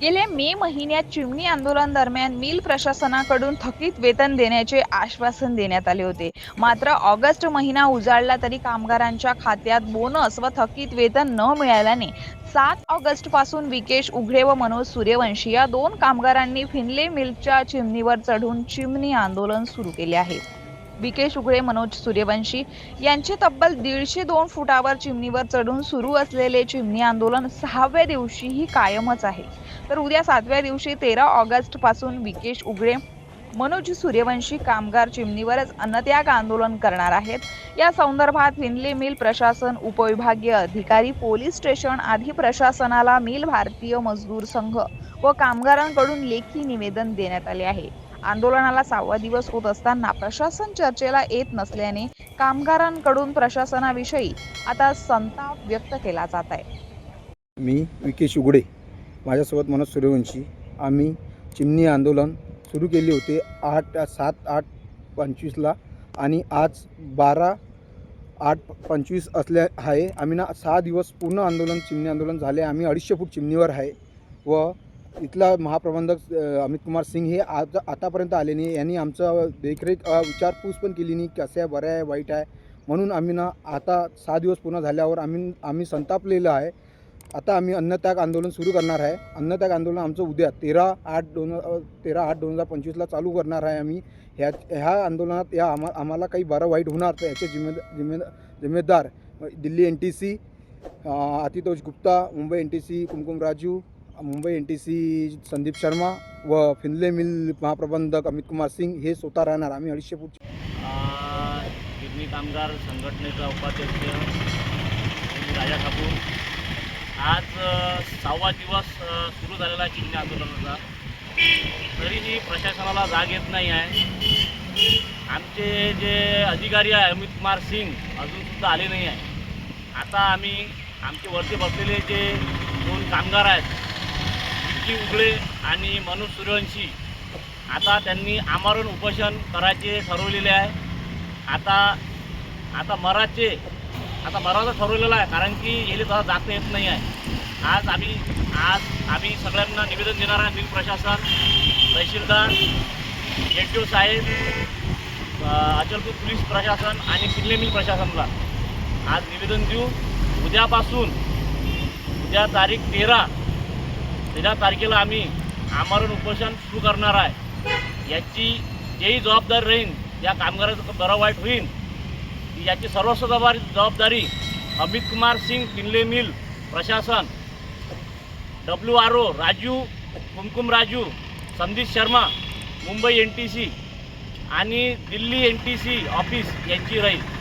गेल्या मे महिन्यात चिमणी आंदोलन दरम्यान मिल प्रशासनाकडून थकीत वेतन देण्याचे आश्वासन देण्यात आले होते. मात्र ऑगस्ट महिना उजाडला तरी कामगारांच्या खात्यात बोनस व थकीत वेतन न मिळाल्याने सात ऑगस्टपासून विकेश उघडे व मनोज सूर्यवंशी या दोन कामगारांनी फिनले मिलच्या चिमणीवर चढून चिमणी आंदोलन सुरू केले आहे. विकेश उघडे मनोज सूर्यवंशी यांचे तब्बल दीडशे दोन फुटावर चिमणीवर चढून सुरू असलेले चिमणी आंदोलन सहाव्या दिवशीही कायमच आहे. तर उद्या सातव्या दिवशी तेरा ऑगस्टपासून विकेश उघडे मनोज सूर्यवंशी कामगार चिमणीवरच अन्नत्याग आंदोलन करणार आहेत. या संदर्भात विनले मिल प्रशासन उपविभागीय अधिकारी पोलीस स्टेशन आदी प्रशासनाला मिल भारतीय मजदूर संघ व कामगारांकडून लेखी निवेदन देण्यात आले आहे. आंदोलनाला सहावा दिवस होत असताना प्रशासन चर्चेला येत नसल्याने कामगारांकडून प्रशासनाविषयी आता संताप व्यक्त केला जात आहे. मी विकेश उघडे. माझ्यासोबत मनोज सूर्यवंशी. आम्ही चिमणी आंदोलन सुरू केले होते आठ सात आठ पंचवीसला आणि आज बारा आठ पंचवीस असल्या आहे आम्ही ना सहा दिवस पूर्ण आंदोलन चिमणी आंदोलन झाले. आम्ही अडीचशे फूट चिमणीवर आहे व इथला महाप्रबंधक अमित कुमार सिंग हे आज आतापर्यंत आले नाही. यांनी आमचं देखरेख विचारपूस पण केली नाही. कसं आहे? बरं आहे? वाईट आहे? म्हणून आम्ही ना आता सहा दिवस पूर्ण झाल्यावर आम्ही आम्ही संतापलेलं आहे. आता आम्ही अन्नत्याग आंदोलन सुरू करणार आहे. अन्नत्याग आंदोलन आमचं उद्या तेरा आठ दोन तेरा आठ दोन हजार पंचवीसला चालू करणार आहे आम्ही. ह्या ह्या आंदोलनात या आम्हा आम्हाला काही बरं वाईट होणार तर याचे जिम्मेद जिम्मेद जिम्मेदार Delhi N T C Atitosh Gupta Mumbai N T C Kumkum Raju Mumbai N T C Sandeep Sharma व फिनले मिल महाप्रबंधक अमित कुमार सिंग हे स्वतः राहणार. आम्ही अडीचशे फूट गिरणी कामगार संघटनेचा उपाध्यक्ष राजा ठाकूर. आज सहावा दिवस सुरू झालेला आहे आंदोलनाचा. तरीही प्रशासनाला जाग येत नाही आहे. आमचे जे अधिकारी आहे अमित कुमार सिंग अजूनसुद्धा आले नाही आहे. आता आम्ही आमचे वरती बसलेले जे दोन कामगार आहेत विकी उगळे आणि मनोज सूर्यवंशी आता त्यांनी आमरण उपोषण करायचे ठरवलेले आहे. आता आता मराठचे आता मराचं ठरवलेलं आहे कारण की याला तसा जात येत नाही आहे. आज आम्ही आज आम्ही सगळ्यांना निवेदन देणार आहे बिल प्रशासन तहसीलदार एच साहेब अचलपूर पोलीस प्रशासन आणि किल्ले मिल प्रशासनला. आज निवेदन देऊ. उद्यापासून उद्या तारीख तेरा तेरा तारखेला आम्ही आमरण उपोषण सुरू करणार आहे. याची जेही जबाबदारी राहील या कामगाराचं बरं वाईट होईल. याची सर्वस्व जबाबदारी जबाबदारी अमित कुमार सिंग किनले मिल प्रशासन W R O Raju Kumkum Raju Sandeep Sharma Mumbai N T C आणि Delhi N T C office यांची राहील